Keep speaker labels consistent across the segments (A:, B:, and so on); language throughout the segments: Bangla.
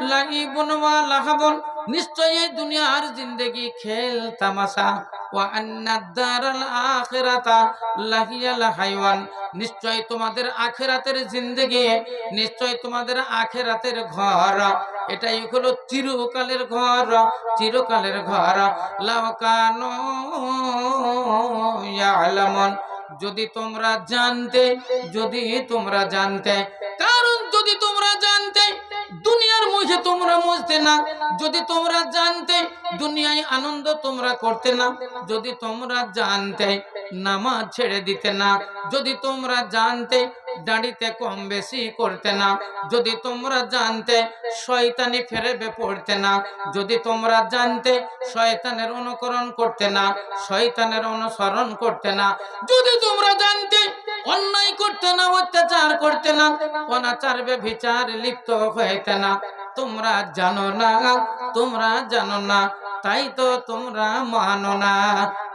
A: লাইবুন ওয়া লাহাবুন নিশ্চয় এই দুনিয়ার জিন্দেগি খেল, তামাশা। নিশ্চয় তোমাদের আখেরাতের জিন্দেগি নিশ্চয় তোমাদের আখেরাতের ঘর। এটাই হলো চিরকালের ঘর চিরকালের ঘর। ইয়ালামুন। যদি তোমরা জানতে, যদি তোমরা জানতে মুখে তোমরা মুছতে না, যদি তোমরা জানতে, দুনিয়ায় আনন্দ তোমরা করতে না, যদি তোমরা জানতে, নামাজ ছেড়ে দিতে না, যদি তোমরা জানতে, দাঁড়িতে কম বেশি করতে না, যদি তোমরা জানতে, শয়তানি ফেরেবে পড়তে না, যদি তোমরা জানতে, শয়তানের অনুকরণ করতে না, শয়তানের অনুসরণ করতে না, যদি তোমরা জানতে, অন্যায় করতে না, অত্যাচার করতে না, অনাচার বিচার লিপ্ত হইতে না তোমরা জানো না, তোমরা জানো না, তাই তো তোমরা মানো না।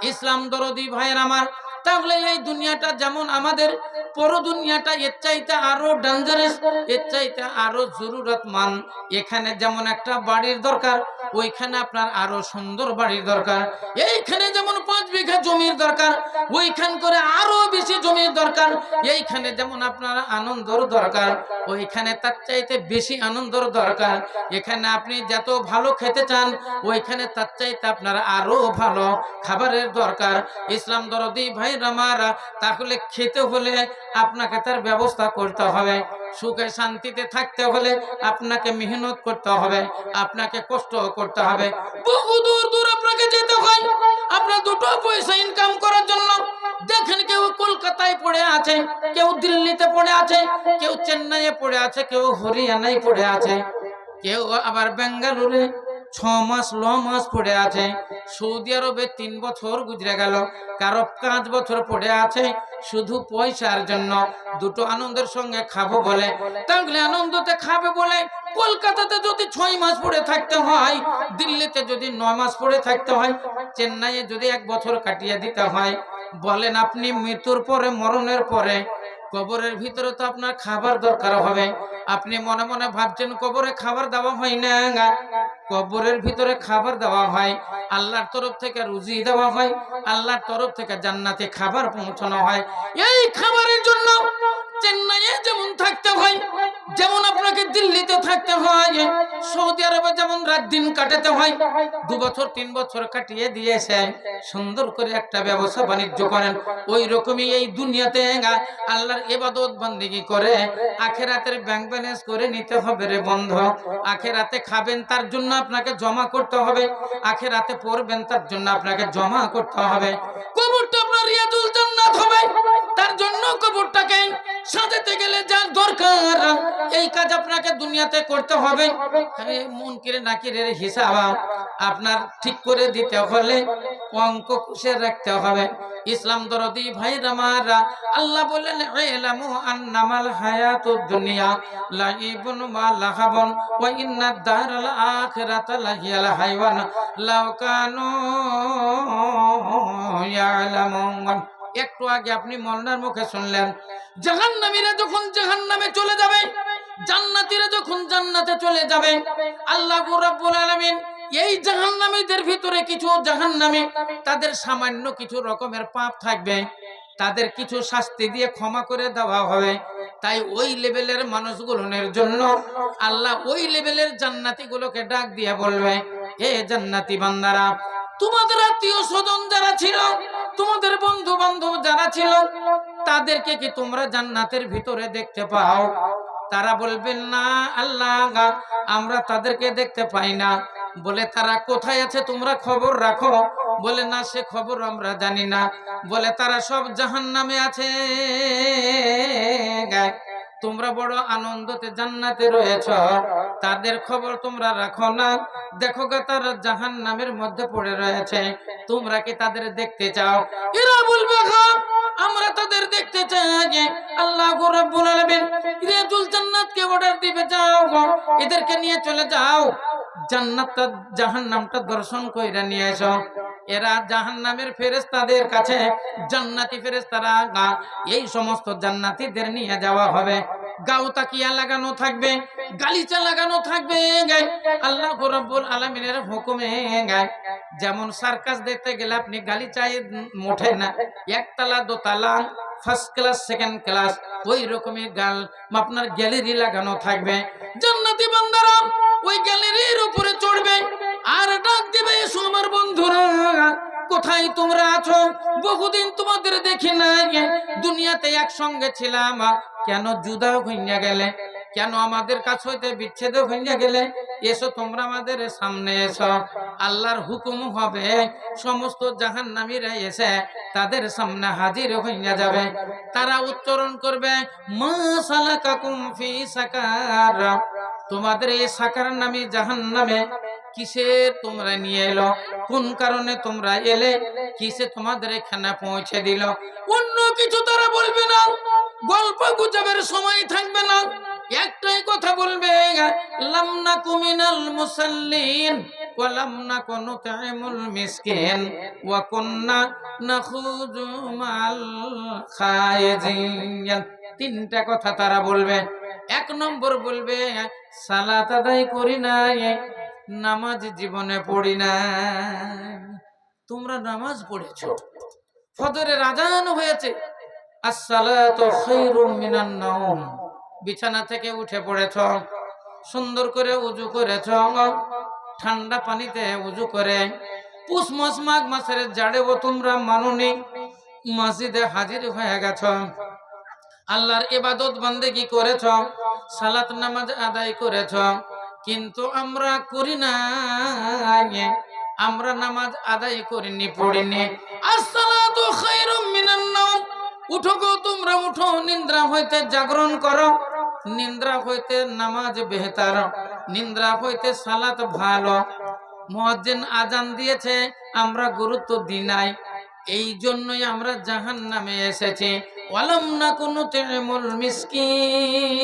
A: ইসলাম দরদি ভাইয়ের আমার, তাহলে এই দুনিয়াটা যেমন আমাদের পর দুনিয়াটা এর চাইতে আরও ডেঞ্জারাস এর চাইতে আরও জরুরতমান এখানে যেমন একটা বাড়ির দরকার, ওইখানে আপনার আরও সুন্দর বাড়ির দরকার। এইখানে যেমন পাঁচ বিঘা জমির দরকার, ওইখান করে আরও বেশি জমির দরকার। এইখানে যেমন আপনার আনন্দর দরকার, ওইখানে তার চাইতে বেশি আনন্দর দরকার। এখানে আপনি যত ভালো খেতে চান, ওইখানে তার চাইতে আপনার আরও ভালো খাবারের দরকার। ইসলাম দরদি ভাই রামারা তাহলে খেতে হলে আপনাকে তার ব্যবস্থা করতে হবে। সুখে শান্তিতে থাকতে হলে আপনাকে মেহনত করতে হবে, আপনাকে কষ্ট করতে হবে। বহু দূর দূর আপনাকে যেতে হয়। আপনার দুটো পয়সা ইনকাম করার জন্য দেখেন কেউ কলকাতায় পড়ে আছে, কেউ দিল্লিতে পড়ে আছে, কেউ চেন্নাইয়ে পড়ে আছে, কেউ হরিয়ানায় পড়ে আছে, কেউ আবার বেঙ্গালুরে ছ মাস, ন মাস পড়ে আছে। সৌদি আরবে তিন বছর গুজরে গেল, কারও পাঁচ বছর পড়ে আছে শুধু পয়সার জন্য দুটো আনন্দের সঙ্গে খাব বলে। তাহলে আনন্দতে খাবে বলে কলকাতাতে যদি ছয় মাস পড়ে থাকতে হয়, দিল্লিতে যদি নয় মাস পড়ে থাকতে হয়, চেন্নাইয়ে যদি এক বছর কাটিয়ে দিতে হয়, বলেন আপনি মৃত্যুর পরে, মরণের পরে, কবরের ভিতরে তো আপনার খাবার দরকার হবে। আপনি মনে মনে ভাবছেন কবরে খাবার দেওয়া হয় না কবরের ভিতরে খাবার দেওয়া হয়, আল্লাহর তরফ থেকে রুজি দেওয়া হয়, আল্লাহর তরফ থেকে জান্নাতে খাবার পৌঁছানো হয়। এই খাবারের জন্য চেন্নাইয়ে যেমন থাকতে হয়, যেমন আপনাকে দিল্লিতে থাকতে হয়, সৌদি আরবে যেমন রাত দিন কাটাতে হয়, দু বছর, তিন বছর কাটিয়ে দিয়েছে, সুন্দর করে একটা ব্যবসা বাণিজ্য করেন। ওই রকমই এই দুনিয়াতে আল্লাহর এবাদত বন্দিগি করে, আখেরাতের ব্যাংক ব্যালেন্স করে নিতে হবে রে বন্ধ। আখেরাতে খাবেন, তার জন্য আপনাকে জমা করতে হবে। আখেরাতে পড়বেন, তার জন্য আপনাকে জমা করতে হবে। কবরটা হবে। তার জন্য কবরটাকে সাজাতে গেলে যা দরকার, এই কাজ আপনাকে দুনিয়াতে করতে হবে। মন হিসাব আপনার ঠিক করে দিতে হলে অঙ্ক কুশে রাখতে হবে। ইসলাম দরদি ভাই রামারা আল্লাহ বলেন ইলামু আন্নামাল হায়াতুদ দুনিয়া, লাইবুন ওয়া লাহাবুন, ওয়া ইন্নাদ দারাল আখিরাতা লাহিয়াল হাইওয়ান লাও কানু ইয়ালামুন। একটু আগে আপনি মলনার মুখে শুনলেন, জাহান্নামীরা যখন জাহান্নামে চলে যাবে, জান্নাতীরা যখন জান্নাতে চলে যাবে, আল্লাহ রাব্বুল আলামিন এই জাহান্নামীদের ভিতরে কিছু জাহান্নামী, তাদের সামান্য কিছু রকমের পাপ থাকবে। তাদের কিছু শাস্তি দিয়ে ক্ষমা করে দেওয়া হবে। তাই ওই লেভেলের মানুষগুলোর জন্য আল্লাহ ওই লেভেলের জান্নাতি গুলোকে ডাক দিয়ে বলবে এ জান্নাতি বান্দারা তোমাদের আত্মীয় স্বজন যারা ছিল, তোমাদের বন্ধু বান্ধব যারা ছিল, তাদেরকে কি তোমরা জান্নাতের ভিতরে দেখতে পাও? তারা বলবেন, না, আল্লাহ আমরা তাদেরকে দেখতে পাই না। বলে, তারা কোথায় আছে তোমরা খবর রাখো। বলে, না, সে খবর আমরা জানি না। বলে, তারা সব জাহান নামে আছে তোমরা বড় আনন্দতে জান্নাতে রয়েছ। তাদের খবর তোমরা রাখো না। দেখো গা, তারা জাহান নামের মধ্যে পড়ে রয়েছে। তোমরা কি তাদের দেখতে চাও? এরা বলবে আমরা তাদের দেখতে চাই আল্লাহ রাব্বুল আলামিন জান্নাতকে অর্ডার দিবে। যাও এদেরকে নিয়ে চলে যাও। জান্নাতটা, জাহান্নামটা দর্শন কইরা নিয়ে এসো এরা জাহান্নামের ফেরেশতাদের কাছে জান্নাতি ফেরেশতারা গা, এই সমস্ত জান্নাতীদের নিয়ে যাওয়া হবে। গাও তাকিয়া লাগানো থাকবে, গালিচা লাগানো থাকবে আল্লাহ রব্বুল আলমিনের হুকুমে যেমন সার্কাস দেখতে গেলে আপনি গালিচায় মোঠে না, একতলা দোতলা ফার্স্ট ক্লাস সেকেন্ড ক্লাস ওই রকমই গাল আপনার গ্যালারি লাগানো থাকবে। জান্নাতি বান্দারা ওই গ্যালারির উপরে চড়বে আর ডাক দিবে, এসো আমার বন্ধুরা, কোথায় তোমরা আছো? বহুদিন তোমাদের দেখি না দুনিয়াতে একসঙ্গে ছিলাম কেন জুদা হইয়া গেলে? কেন আমাদের কাছ হইতে বিচ্ছেদ হইয়া গেলে? এসো তোমরা আমাদের সামনে এসো। আল্লাহর হুকুম হবে, সমস্ত জাহান নামীরা এসে তাদের সামনে হাজির হইয়া যাবে। তারা উচ্চারণ করবে তোমাদের এই সাকার নামে জাহান নামে কিসের তোমরা নিয়ে এলো? কোন কারণে তোমরা এলে? কিসে তোমাদের এখানে পৌঁছে দিল? অন্য কিছু তারা বলবে না। গল্প গুজবের সময় থাকবে না। একটাই কথা বলবে লামনা কুমিনাল ওয়ালাম নাকুনু তাইমুল মিসকিন, ওয়া কুন্না নাখুজু মাল খায়েজিন। তিনটা কথা তারা বলবে। এক নম্বর বলবে, সালাত আদায় করি নাই, নামাজ জীবনে পড়ি না তোমরা নামাজ পড়েছো, ফজরের আজান হয়েছে। আসসালাতু খায়রুম মিনান নাওম। বিছানা থেকে উঠে পড়েছ, সুন্দর করে উজু করেছ ঠান্ডা পানিতে উজু করে। পুষ মাস মাঘ মাসের জাড়েও তোমরা মানুনি। মসজিদে হাজির হয়ে গেছ। আল্লাহর ইবাদত বন্দেগি করেছ? সালাত নামাজ আদায় করেছ। কিন্তু আমরা করি না আমরা নামাজ আদায় করিনি, পড়িনি। উঠো গো তোমরা, উঠো। নিদ্রা হইতে জাগরণ করো। নিদ্রা হইতে নামাজ বেহতার। নিদ্রা হইতে সালাত ভালো। মুয়াজ্জিন আজান দিয়েছে, আমরা গুরুত্ব দিই নাই। এই জন্যই আমরা জাহান নামে এসেছি। ওয়ালাম না কোনো তেমুল মিসকিন।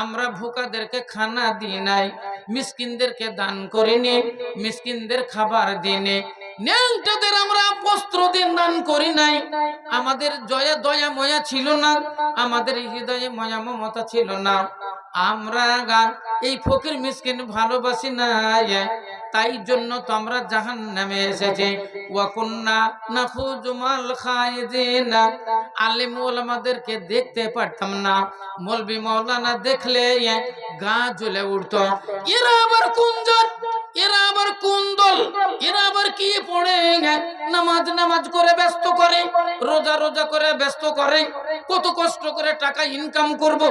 A: আমরা ভোকাদেরকে খানা দিই নাই, মিসকিনদেরকে দান করিনি, মিসকিনদের খাবার দিনে ন্যাংটাদের আমরা বস্ত্র দিন দান করি নাই। আমাদের জয়া দয়া ময়া ছিল না, আমাদের হৃদয়ে ময়া মমতা ছিল না। আমরা গান, এই ফকির মিসকিন ভালোবাসি না তাই জন্য তো আমরা জাহান নামে এসেছি দেখতে পারতাম না। মলবি মৌলানা দেখলে গা জ্বলে উঠত। এরা আবার কোন জাত? এরা আবার কোন দল? এরা আবার কি পড়ে? নামাজ নামাজ করে ব্যস্ত করে, রোজা রোজা করে ব্যস্ত করে, কত কষ্ট করে টাকা ইনকাম করব?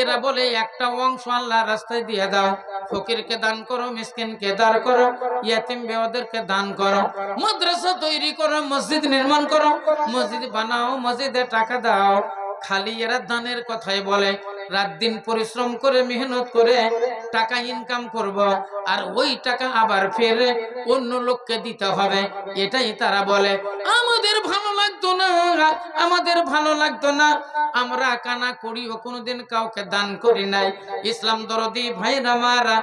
A: এরা বলে, একটা অংশ আল্লাহ রাস্তায় দিয়ে দাও। ফকিরকে দান করো, মিসকিনকে দান করো, ইয়াতিম বেওয়াদেরকে দান করো, মাদ্রাসা তৈরি করো, মসজিদ নির্মাণ করো, মসজিদ বানাও, মসজিদে টাকা দাও। খালি এরা দানের কথাই বলে। রাত দিন পরিশ্রম করে, মেহনত করে টাকা ইনকাম করব, আর ওই টাকা আবার ফের অন্য লোককে দিতে হবে। এটাই তারা বলে। আমাদের ভালো লাগতো না, আমাদের ভালো লাগতো না। আমরা কানা করিও কোনোদিন কাউকে দান করি নাই। ইসলাম দরদি ভাই রামারা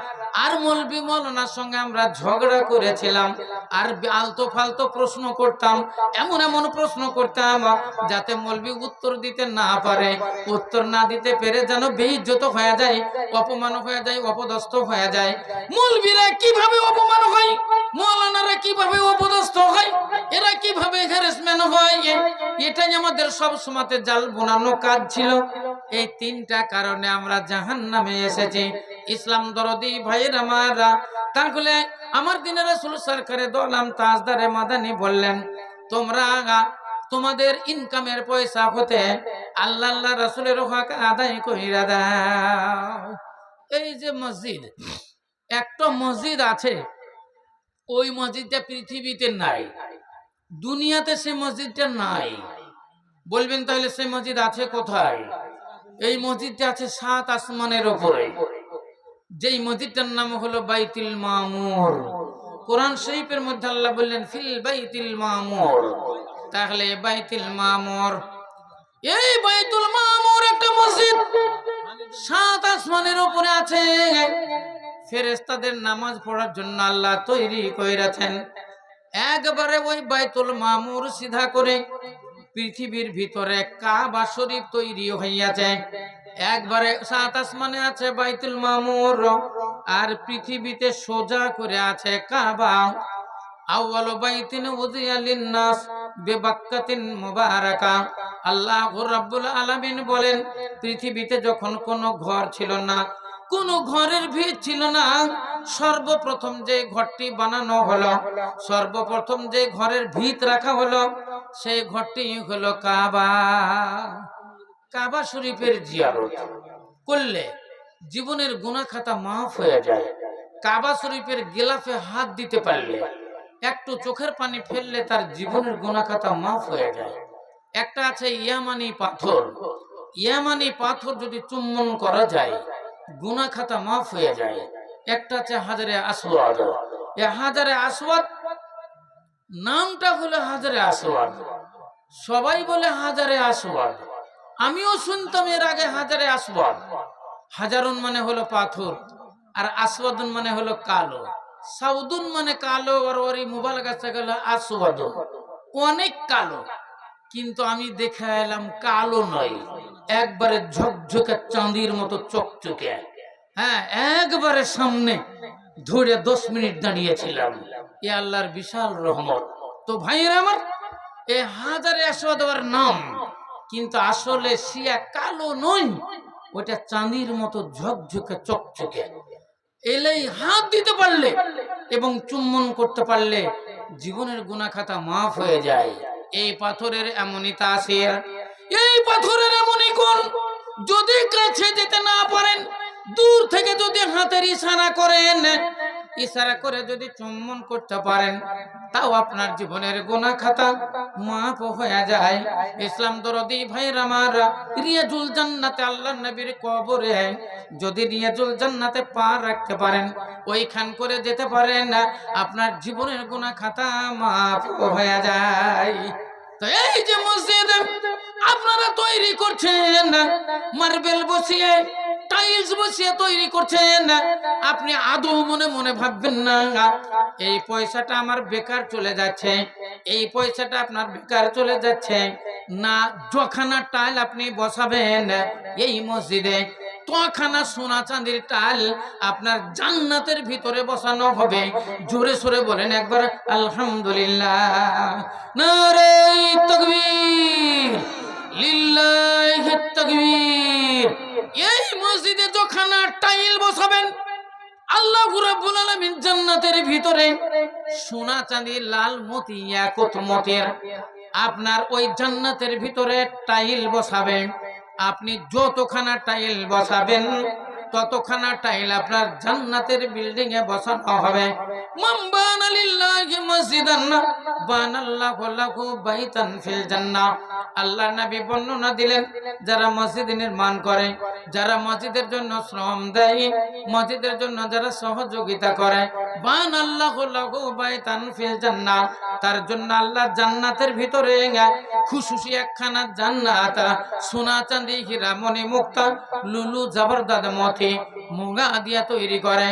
A: আর মলবি মৌলানার সঙ্গে আমরা ঝগড়া করেছিলাম। আর আলতো ফালতো প্রশ্ন করতাম, এমন এমন প্রশ্ন করতাম, যাতে মলবি উত্তর দিতে না পারে। উত্তর না দিতে পেরে যেন বেইজ্জত হয়ে যায়, অপমান হয়ে যায়, অপদস্থ হয়ে যায়। মলবিরা কীভাবে অপমান হয়? মৌলানারা কীভাবে অপদস্থ হয় এরা কীভাবে হ্যারাসমেন্ট হয় এটাই আমাদের সব সময়তে জাল বোনানো কাজ ছিল। এই তিনটা কারণে আমরা জাহান নামে এসেছি। ইসলাম দরদি ভাইয়ের আমারা তাহলে আমার দিনের রাসূল সরকারে দলাম তাজদারে মাদানি বললেন, তোমরা তোমাদের ইনকামের পয়সা হতে আল্লাহ আল্লাহ রাসূলের হক আদায় কইরা দাও। এই যে মসজিদ, একটা মসজিদ আছে, ওই মসজিদটা পৃথিবীতে নাই, দুনিয়াতে সে মসজিদটা নাই। বলবেন তাহলে সেই মসজিদ আছে কোথায়? এই মসজিদটা আছে সাত আসমানের ওপরে যেই মসজিদটার নাম হলো বাইতুল মামুর। কোরআন শরীফের মধ্যে আল্লাহ বললেন, ফিল বাইতুল মামুর। তাহলে বাইতুল মামুর, এই বাইতুল মামুর একটা মসজিদ। সাত আসমানের উপরে আছে। ফেরেস্তাদের নামাজ পড়ার জন্য আল্লাহ তৈরি কইরাছেন। একবারে ওই বাইতুল মামুর সিধা করে পৃথিবীর ভিতরে কাবা শরীফ তৈরি হইয়াছে। একবারে সাত আসমানে আছে বাইতুল মামুর, আর পৃথিবীতে সোজা করে আছে কাবা। আউয়ালু বাইতিন উযিয়া লিন-নাস বিবাক্কাতিন মুবারাকা। আল্লাহ রাব্বুল আলামিন বলেন, পৃথিবীতে যখন কোনো ঘর ছিল না, কোনো ঘরের ভিত ছিল না, সর্বপ্রথম যে ঘরটি বানানো হলো, সর্বপ্রথম যে ঘরের ভিত রাখা হলো সেই ঘরটি হলো কাবা। কাবা শরীফের জিয়ারত। করলে জীবনের গুনাহ খাতা মাফ হয়ে যায়। কাবা শরীফের গেলাফে হাত দিতে পারলে, একটু চোখের পানি ফেললে তার জীবনের গুনাহ খাতা মাফ হয়ে যায়। একটা আছে ইয়ামানি পাথর। ইয়ামানি পাথর যদি চুম্বন করা যায় গুনাহ খাতা মাফ হয়ে যায়। একটা আছে হাজারে আসওয়াদ। এ হাজারে আসওয়াদ নামটা হলো হাজারে আসওয়াদ। সবাই বলে হাজারে আসওয়াদ। আমিও শুনতাম এর আগে হাজারে আসওয়াদ। হাজারুন মানে হলো পাথর, আর আসওয়াদুন মানে হলো কালো। সাউদুন মানে কালো, আর ওর মোবাইল গাছে গেল আসওয়াদ। অনেক কালো, কিন্তু আমি দেখে এলাম কালো নয়। একবারে ঝকঝকে চাঁদির মতো চকচকে। হ্যাঁ একবারে সামনে। ধরে দশ মিনিট দাঁড়িয়েছিলাম। এ আল্লাহর বিশাল রহমত। তো ভাইয়ের আমার, এ হাজারে আসওয়াদ ওর নাম, কিন্তু আসলে শিয়া কালো নয় ওটা চাঁদির মতো ঝকঝকে, চকচকে। এলেই হাত দিতে পারলে এবং চুম্বন করতে পারলে জীবনের গুনাহ খাতা মাফ হয়ে যায়। এই পাথরের এমনই তাসির। এই পাথরের এমনই কোন যদি কাছে যেতে না পারেন দূর থেকে যদি হাতের ইশারা করেন, ইশারা করে যদি চুম্বন করতে পারেন, তাও আপনার জীবনের গুনাহ খাতা মাফ হয়ে যায়। ইসলাম দরদি ভাই আমার, রিয়াজুল জান্নাতে আল্লাহ নবীর কবরে যদি রিয়াজুল জান্নাতে পা রাখতে পারেন, ওইখান করে যেতে পারেন, আপনার জীবনের গুনাহ খাতা মাফ হয়ে যায়। তো এই যে মসজিদ আপনারা তৈরি করছেন, মার্বেল বসিয়ে টাইলস বসিয়ে তৈরি করছেন। আপনি আদৌ মনে মনে ভাববেন না, এই পয়সাটা আমার বেকার চলে যাচ্ছে, এই পয়সাটা আপনার বেকার চলে যাচ্ছে। না, যখানা টাইল আপনি বসাবেন, এই মসজিদে তখানা সোনা চাঁদির টাইল আপনার জান্নাতের ভিতরে বসানো হবে। জোরে সোরে বলেন একবার, আলহামদুলিল্লাহ। নারে তকবীর, লিল্লাহি তাকবীর। যখানা টাইল বসাবেন। আল্লাহ রাব্বুল জান্নাতের ভিতরে সোনা চাঁদি, লাল মতি, একত মতের আপনার ওই জান্নাতের ভিতরে টাইল বসাবেন। আপনি যতখানা টাইল বসাবেন ততখানা টাইল আপনার জান্নাতের বিল্ডিং এ বসানো হবে। আল্লাহ নবী বর্ণনা দিলেন, যারা মসজিদ নির্মাণ করে, যারা মসজিদের জন্য শ্রম দেয়, মসজিদের জন্য যারা সহযোগিতা করে, বান আল্লাহ লাহু বাইতান ফিল তার জন্য আল্লাহ জান্নাতের ভিতরে খুশুসি একখানা জান্নাত সোনা চাঁদি হীরা মুক্তা, লুলু, জবরদস্ত মতি মুগা দিয়া তৈরি করে।